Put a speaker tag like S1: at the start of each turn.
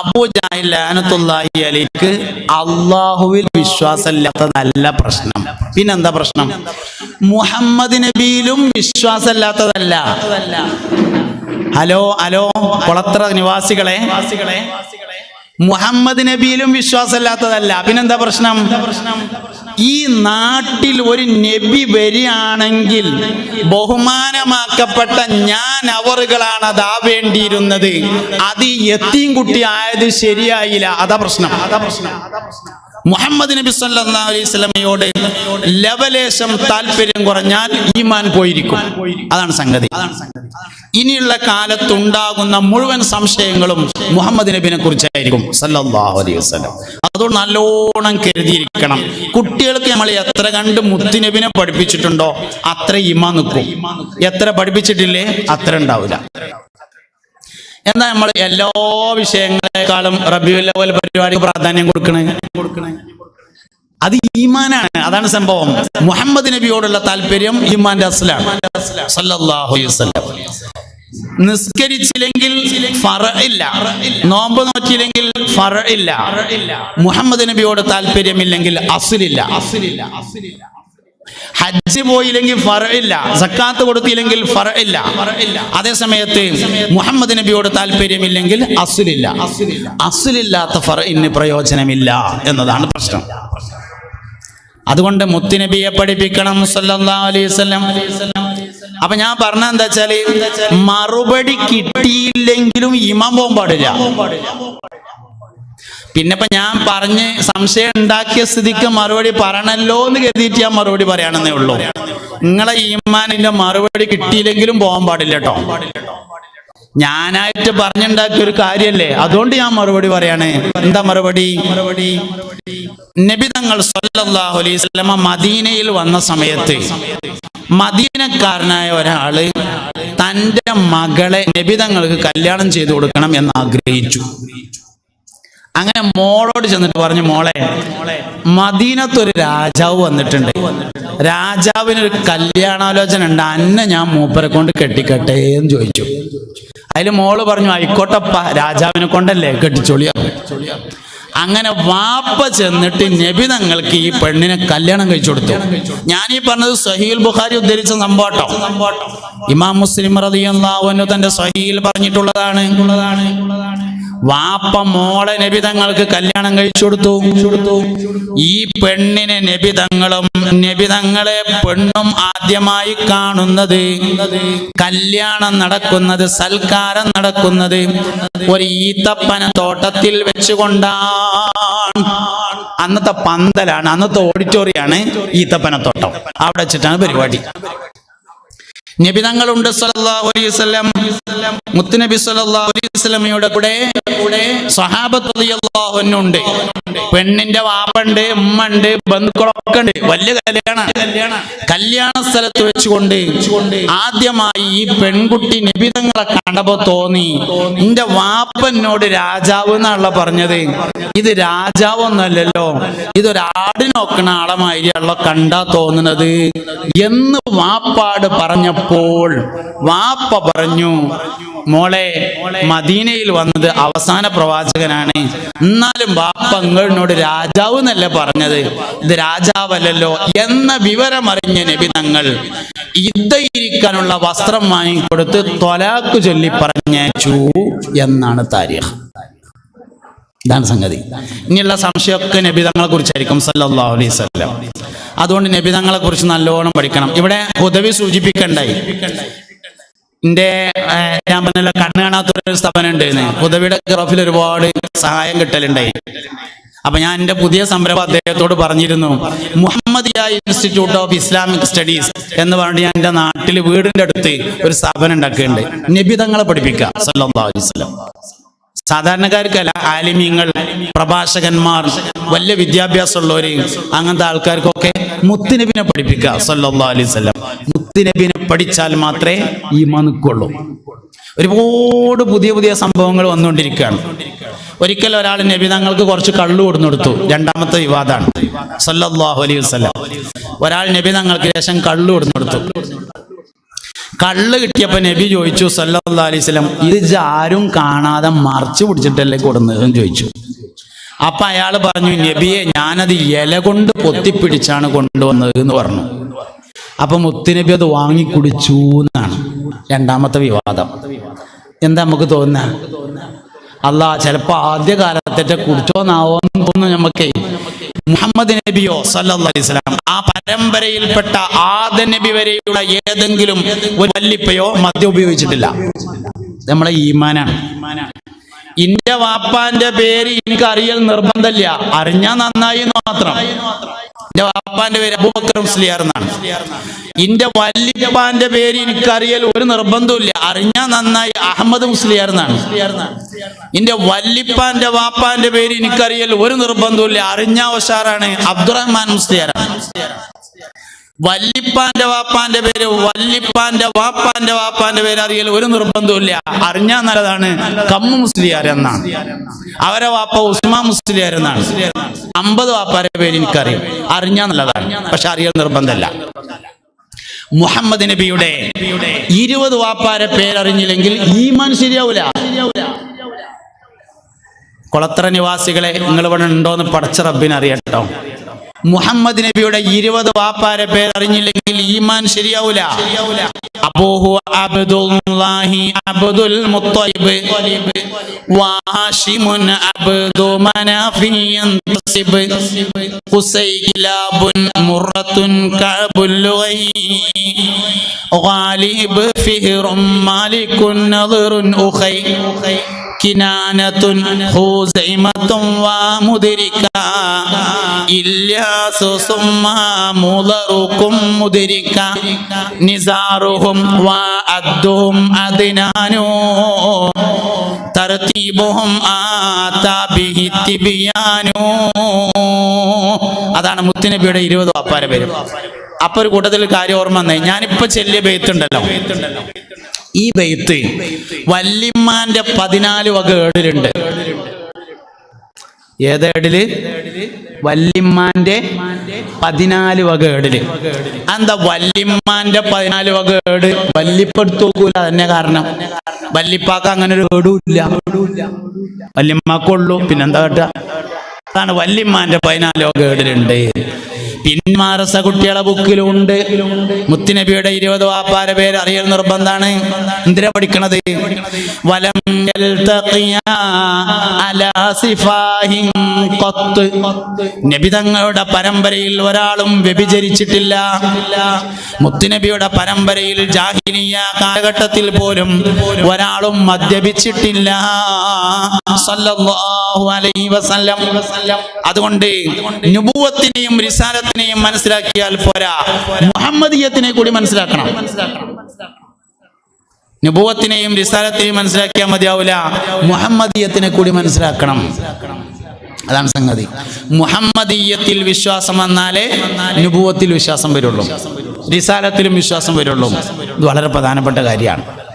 S1: അബൂജാഹില്ലാനത്തുള്ളാഹി അലിക്ക് അള്ളാഹുവിൽ വിശ്വാസമില്ലാത്തതല്ല പ്രശ്നം. പിന്നെന്താ പ്രശ്നം? മുഹമ്മദ് നബിയിലും വിശ്വാസമില്ലാത്തതല്ല. ഹലോ ഹലോ കൊളത്ര നിവാസികളെ. മുഹമ്മദ് നബിയിലും വിശ്വാസമില്ലാത്തതല്ല. പിന്നെന്താ പ്രശ്നം? ഈ നാട്ടിൽ ഒരു നബി വരികയാണെങ്കിൽ ബഹുമാനമാക്കപ്പെട്ട ഞാൻ അവറുകളാണ് അതാവേണ്ടിയിരുന്നത്. അത് എത്തിയും കുട്ടി ആയത് ശരിയായില്ല. അതാ പ്രശ്നം. അതാ പ്രശ്നം. അതാ പ്രശ്നം. മുഹമ്മദ് നബി സല്ലല്ലാഹു അലൈഹി സ്വലമയോട് ലവലേശം താല്പര്യം കുറഞ്ഞാൽ ഈമാൻ പോയിരിക്കും. അതാണ് സംഗതി. ഇനിയുള്ള കാലത്തുണ്ടാകുന്ന മുഴുവൻ സംശയങ്ങളും മുഹമ്മദ് നബിനെ കുറിച്ചായിരിക്കും. സല്ലല്ലാഹു അലൈഹി വസല്ലം. അതുകൊണ്ട് നല്ലോണം കരുതിയിരിക്കണം. കുട്ടികൾക്ക് നമ്മൾ എത്ര കണ്ട് മുത്തുനബിനെ പഠിപ്പിച്ചിട്ടുണ്ടോ അത്ര ഈമാൻ നിൽക്കും. എത്ര പഠിപ്പിച്ചിട്ടില്ലേ അത്ര ഉണ്ടാവില്ല. എന്താ നമ്മൾ എല്ലാ വിഷയങ്ങളെക്കാളും റബിയുൽ അവൽ പരിപാടിക്ക് പ്രാധാന്യം കൊടുക്കണേ കൊടുക്കണേ? അത് ഈമാനാണ്. അതാണ് സംഭവം. മുഹമ്മദ് നബിയോടുള്ള താല്പര്യം ഈമാന്റെ വസല്ലം. നിസ്കരിച്ചില്ലെങ്കിൽ ഫറ ഇല്ല. നോമ്പ് നോക്കിയില്ലെങ്കിൽ ഫറ ഇല്ല. മുഹമ്മദ് നബിയോട് താല്പര്യമില്ലെങ്കിൽ അസുലില്ല അസുലില്ല ഹജ്ജ് പോയില്ലെങ്കിൽ ഫറയില്ല സക്കാത്ത് കൊടുത്തില്ലെങ്കിൽ ഫറയില്ല അതേ സമയത്ത് മുഹമ്മദ് നബിയോട് താല്പര്യമില്ലെങ്കിൽ അസുലില്ല. അസുലില്ലാത്ത ഫറ ഇന്ന് പ്രയോജനമില്ല എന്നതാണ് പ്രശ്നം. അതുകൊണ്ട് മുത്തുനബിയെ പഠിപ്പിക്കണം സല്ലല്ലാഹു അലൈഹി വസല്ലം. അപ്പൊ ഞാൻ പറഞ്ഞ എന്താ വെച്ചാൽ മറുപടി കിട്ടിയില്ലെങ്കിലും ഇമാൻ പോകാൻ പാടില്ല. പിന്നെ ഇപ്പൊ ഞാൻ പറഞ്ഞ് സംശയം ഉണ്ടാക്കിയ സ്ഥിതിക്ക് മറുപടി പറയണല്ലോ എന്ന് കരുതിയിട്ട് ഞാൻ മറുപടി പറയാണെന്നേ ഉള്ളൂ. നിങ്ങളെ ഈമാനിന്റെ മറുപടി കിട്ടിയില്ലെങ്കിലും പോകാൻ പാടില്ല കേട്ടോ. ഞാനായിട്ട് പറഞ്ഞുണ്ടാക്കിയ ഒരു കാര്യല്ലേ അതുകൊണ്ട് ഞാൻ മറുപടി പറയാണ്. എന്താ മറുപടി? മറുപടി നബി തങ്ങൾ സല്ലല്ലാഹു അലൈഹി മദീനയിൽ വന്ന സമയത്ത് മദീനക്കാരനായ ഒരാൾ തന്റെ മകളെ നബി തങ്ങൾക്ക് കല്യാണം ചെയ്തു കൊടുക്കണം എന്ന് ആഗ്രഹിച്ചു. അങ്ങനെ മോളോട് ചെന്നിട്ട് പറഞ്ഞു മോളെ മദീനത്തൊരു രാജാവ് വന്നിട്ടുണ്ട്. രാജാവിനൊരു കല്യാണാലോചന ഉണ്ട് അന്നെ ഞാൻ മൂപ്പരെ കൊണ്ട് കെട്ടിക്കട്ടെ എന്ന് ചോദിച്ചു. അതിൽ മോൾ പറഞ്ഞു ആയിക്കോട്ടപ്പ രാജാവിനെ കൊണ്ടല്ലേ കെട്ടിച്ചൊളിയ? അങ്ങനെ വാപ്പ ചെന്നിട്ട് നബി തങ്ങൾക്ക് ഈ പെണ്ണിനെ കല്യാണം കഴിച്ചു കൊടുത്തു. ഞാൻ ഈ പറഞ്ഞത് സഹീൽ ബുഖാരി ഉദ്ധരിച്ച സംഭവട്ടോ. ഇമാം മുസ്ലിം അൻഹു തന്റെ സഹീൽ പറഞ്ഞിട്ടുള്ളതാണ്. വാപ്പ മോളെ നബി തങ്ങൾക്ക് കല്യാണം കഴിച്ചു കൊടുത്തു. ഈ പെണ്ണിനെ നബി തങ്ങളും നബി തങ്ങളെ പെണ്ണും ആദ്യമായി കാണുന്നത് കല്യാണം നടക്കുന്നത് സൽക്കാരം നടക്കുന്നത് ഒരു ഈത്തപ്പന തോട്ടത്തിൽ വെച്ചുകൊണ്ടാണ്. അന്നത്തെ പന്തലാണ് അന്നത്തെ ഓഡിറ്റോറിയാണ് ഈത്തപ്പനത്തോട്ടം അവിടെ വെച്ചിട്ടാണ് പരിപാടി. നബി തങ്ങളുണ്ട് സല്ലല്ലാഹു അലൈഹി വസല്ലം. മുത്തുനബി വസല്ലമയുടെ കൂടെ സഹാബത്തുണ്ട് പെണ്ണിന്റെ വാപ്പുണ്ട് ഉമ്മുണ്ട് ബന്ധുക്കളൊക്കെ ഉണ്ട്. വലിയ കല്യാണ കല്യാണ സ്ഥലത്ത് വെച്ചുകൊണ്ട് ആദ്യമായി ഈ പെൺകുട്ടി നിബിതങ്ങളെ കണ്ടപ്പോ തോന്നി എന്റെ വാപ്പനോട് രാജാവ് എന്നുള്ള പറഞ്ഞത്. ഇത് രാജാവൊന്നല്ലല്ലോ. ഇതൊരു ആടിനെ നോക്കണ ആളമാതിരിയാണല്ലോ കണ്ടാ തോന്നുന്നത് എന്ന് വാപ്പാട് പറഞ്ഞപ്പോൾ വാപ്പ പറഞ്ഞു മോളെ മദീനയിൽ വന്നത് അവസാന പ്രവാചകനാണ്. എന്നാലും വാപ്പ നിങ്ങളോട് രാജാവ് എന്നല്ലേ പറഞ്ഞത്? ഇത് രാജാവല്ലല്ലോ എന്ന വിവരമറിഞ്ഞ നബി തങ്ങൾ ഇരിക്കാനുള്ള വസ്ത്രം വാങ്ങിക്കൊടുത്ത് തൊലാക്കു ചൊല്ലി പറഞ്ഞേച്ചു എന്നാണ് താരിഖ്. ഇതാണ് സംഗതി. ഇനിയുള്ള സംശയമൊക്കെ നബിതങ്ങളെ കുറിച്ചായിരിക്കും സല്ലല്ലാഹു അലൈഹി വസല്ലം. അതുകൊണ്ട് നബിതങ്ങളെ കുറിച്ച് നല്ലോണം പഠിക്കണം. ഇവിടെ ഉദവി സൂചിപ്പിക്കണ്ടായി. എന്റെ ഞാൻ പറഞ്ഞല്ലോ കണ്ണ് കാണാത്ത ഒരു സ്ഥാപനം ഉണ്ടായിരുന്നു. ഉദവിയുടെ ഗ്രഫിൽ ഒരുപാട് സഹായം കിട്ടലുണ്ടായി. അപ്പൊ ഞാൻ എന്റെ പുതിയ സംരംഭം അദ്ദേഹത്തോട് പറഞ്ഞിരുന്നു Muhammadiya institute of Islamic studies എന്ന് പറഞ്ഞിട്ട് ഞാൻ എന്റെ നാട്ടിൽ വീടിന്റെ അടുത്ത് ഒരു സ്ഥാപനം ഉണ്ടാക്കുന്നുണ്ട് നബിതങ്ങളെ പഠിപ്പിക്കുക സല്ലല്ലാഹു അലൈഹി വസല്ലം. സാധാരണക്കാർക്കല്ല ആലിമ്യങ്ങൾ പ്രഭാഷകന്മാർ വലിയ വിദ്യാഭ്യാസമുള്ളവര് അങ്ങനത്തെ ആൾക്കാർക്കൊക്കെ മുത്തുനബിനെ പഠിപ്പിക്കുക സല്ലല്ലാഹു അലൈഹി വസല്ലം. മുത്തുനബിനെ പഠിച്ചാൽ മാത്രമേ ഈ മനുക്കുള്ളൂ ഒരുപാട് പുതിയ പുതിയ സംഭവങ്ങൾ വന്നുകൊണ്ടിരിക്കുകയാണ്. ഒരിക്കൽ ഒരാൾ നബി തങ്ങൾക്ക് കുറച്ച് കള്ളു കൊടുന്നു കൊടുത്തു രണ്ടാമത്തെ വിവാദമാണ്. സല്ലല്ലാഹു അലൈഹി വസല്ലം. ഒരാൾ നബി തങ്ങൾക്ക് ശേഷം കള്ളു കൊടുന്നു കൊടുത്തു കള്ള് കിട്ടിയപ്പോ നബി ചോദിച്ചു സല്ലാ അലൈഹി വസല്ലം ഇത് ആരും കാണാതെ മറച്ചു പിടിച്ചിട്ടല്ലേ കൊടുന്നതെന്ന് ചോദിച്ചു. അപ്പൊ അയാൾ പറഞ്ഞു നബിയെ ഞാനത് ഇല കൊണ്ട് പൊത്തിപ്പിടിച്ചാണ് കൊണ്ടുവന്നത് എന്ന് പറഞ്ഞു. അപ്പൊ മുത്തുനബി അത് വാങ്ങി കുടിച്ചു എന്നാണ് രണ്ടാമത്തെ വിവാദം. എന്താ നമുക്ക് തോന്നുന്ന? അല്ല ചിലപ്പോ ആദ്യ കാലത്തെ കുടിച്ചോന്നാവോ എന്ന് തോന്നുന്നു നമുക്ക് മുഹമ്മദ് നബിയോ വസല്ലം ആ പരമ്പരയിൽപ്പെട്ട ആദ നബി വരെയുള്ള ഏതെങ്കിലും ഒരു വല്ലിപ്പയോ മദ്യം ഉപയോഗിച്ചിട്ടില്ല. നമ്മളെ ഈമാനാണ്. ഇന്റെ വാപ്പാന്റെ പേര് എനിക്ക് അറിയൽ നിർബന്ധമില്ല. അറിഞ്ഞാ നന്നായി മാത്രം. എന്റെ വാപ്പാന്റെ പേര് അബൂബക്കർ മുസ്ലിയാർ എന്നാണ്. ഇന്റെ വല്യപ്പാന്റെ പേര് എനിക്കറിയൽ ഒരു നിർബന്ധമില്ല അറിഞ്ഞാ നന്നായി. അഹമ്മദ് മുസ്ലിയാർന്നാണ് ഇന്റെ വല്ലിപ്പാന്റെ വാപ്പാന്റെ പേര് എനിക്കറിയൽ ഒരു നിർബന്ധമില്ല അറിഞ്ഞാ ഉഷാറാണ്. അബ്ദുറഹ്മാൻ മുസ്ലിയാറാണ് വല്ലിപ്പാന്റെ വാപ്പാന്റെ പേര് വല്ലിപ്പാന്റെ വാപ്പാന്റെ വാപ്പാന്റെ പേര് അറിയൽ ഒരു നിർബന്ധമില്ല അറിഞ്ഞാ നല്ലതാണ്. കമ്മു മുസ്ലിയാർ എന്നാണ്. അവരെ വാപ്പ ഉസ്മാൻ മുസ്ലിയാർ എന്നാണ്. അമ്പത് വാപ്പാരെ പേര് എനിക്കറിയും അറിഞ്ഞാ നല്ലതാണ്. പക്ഷെ അറിയൽ നിർബന്ധമല്ല. മുഹമ്മദ് നബിയുടെ ഇരുപത് വാപ്പാരെ പേരറിഞ്ഞില്ലെങ്കിൽ ഈമാൻ ശരിയാവൂല. കൊളത്തറ നിവാസികളെ നിങ്ങൾ ഇവിടെ ഉണ്ടോന്ന് പടച്ച റബ്ബിന് അറിയട്ടോ മുഹമ്മദ് നബിയുടെ ഇരുപത് വാപ്പാരെ പേരറിഞ്ഞില്ലെങ്കിൽ ഈമാൻ ശരിയാവൂല അബൂഹു അബ്ദുല്ലാഹി അബ്ദുൽ മുത്തലിബ് വാഷിമുൻ അബ്ദു മനാഫി യന്തസിബ് ഖുസൈലാബുൻ മുറത്തുൻ കഅബുൽ ലുഗൈ غالب فهر مالك نظر أخي നിസാറുഹും വാ അതാണ് മുത്തുനബിയുടെ ഇരുപത് വാപ്പാര പേര്. അപ്പൊ ഒരു കൂട്ടത്തിൽ കാര്യം ഓർമ്മ വന്നേ. ഞാനിപ്പോ ചെല്ലിയ ബെയ്ത്തുണ്ടല്ലോ ബെയ്ത്തുണ്ടല്ലോ ഈ ബെയ്ത്ത് വല്യമ്മാന്റെ പതിനാല് വക ഏടിലുണ്ട്. ഏതേടിൽ വല്യമ്മാന്റെ പതിനാല് വക ഏടിൽ. എന്താ വല്യമ്മാന്റെ പതിനാല് വക ഏട്? വല്യപ്പെടുത്തു നോക്കൂല തന്നെ കാരണം. വല്യപ്പാക്ക് അങ്ങനെ ഒരു ഏടും ഇല്ല. വല്യമ്മാക്കുള്ളൂ പിന്നെന്താ കേട്ട? അതാണ് വല്യമ്മാന്റെ പതിനാലോ ഗേഡിലുണ്ട് പിന്മാറസ കുട്ടികളെ ബുക്കിലുണ്ട്. മുത്തുനബിയുടെ ഇരുപത് വാപ്പാര പേര് അറിയൽ നിർബന്ധാണ്. എന്തിനാ പഠിക്കണത്? വലം നബി തങ്ങളുടെ പരമ്പരയിൽ ഒരാളും വ്യഭിചരിച്ചിട്ടില്ല. മുത്തുനബിയുടെ പരമ്പരയിൽ ജാഹിനിയ കാലഘട്ടത്തിൽ പോലും ഒരാളും മദ്യപിച്ചിട്ടില്ല. സല്ലല്ലാഹു അലൈഹി വസല്ലം. അതുകൊണ്ട് നുബുവത്തിനെയും റിസാലത്തിനെയും മനസ്സിലാക്കിയാൽ പോരാ. മുഹമ്മദീയത്തിനെ കൂടി മനസ്സിലാക്കണം. നുബുവത്തിനെയും റിസാലത്തിനെയും മനസ്സിലാക്കിയാൽ മതിയാവില്ല മുഹമ്മദീയത്തിനെ കൂടി മനസ്സിലാക്കണം. അതാണ് സംഗതി. മുഹമ്മദീയത്തിൽ വിശ്വാസം വന്നാലേ നുബുവത്തിൽ വിശ്വാസം വരുള്ളൂ. റിസാലത്തിലും വിശ്വാസം വരുള്ളൂ. ഇത് വളരെ പ്രധാനപ്പെട്ട കാര്യമാണ്.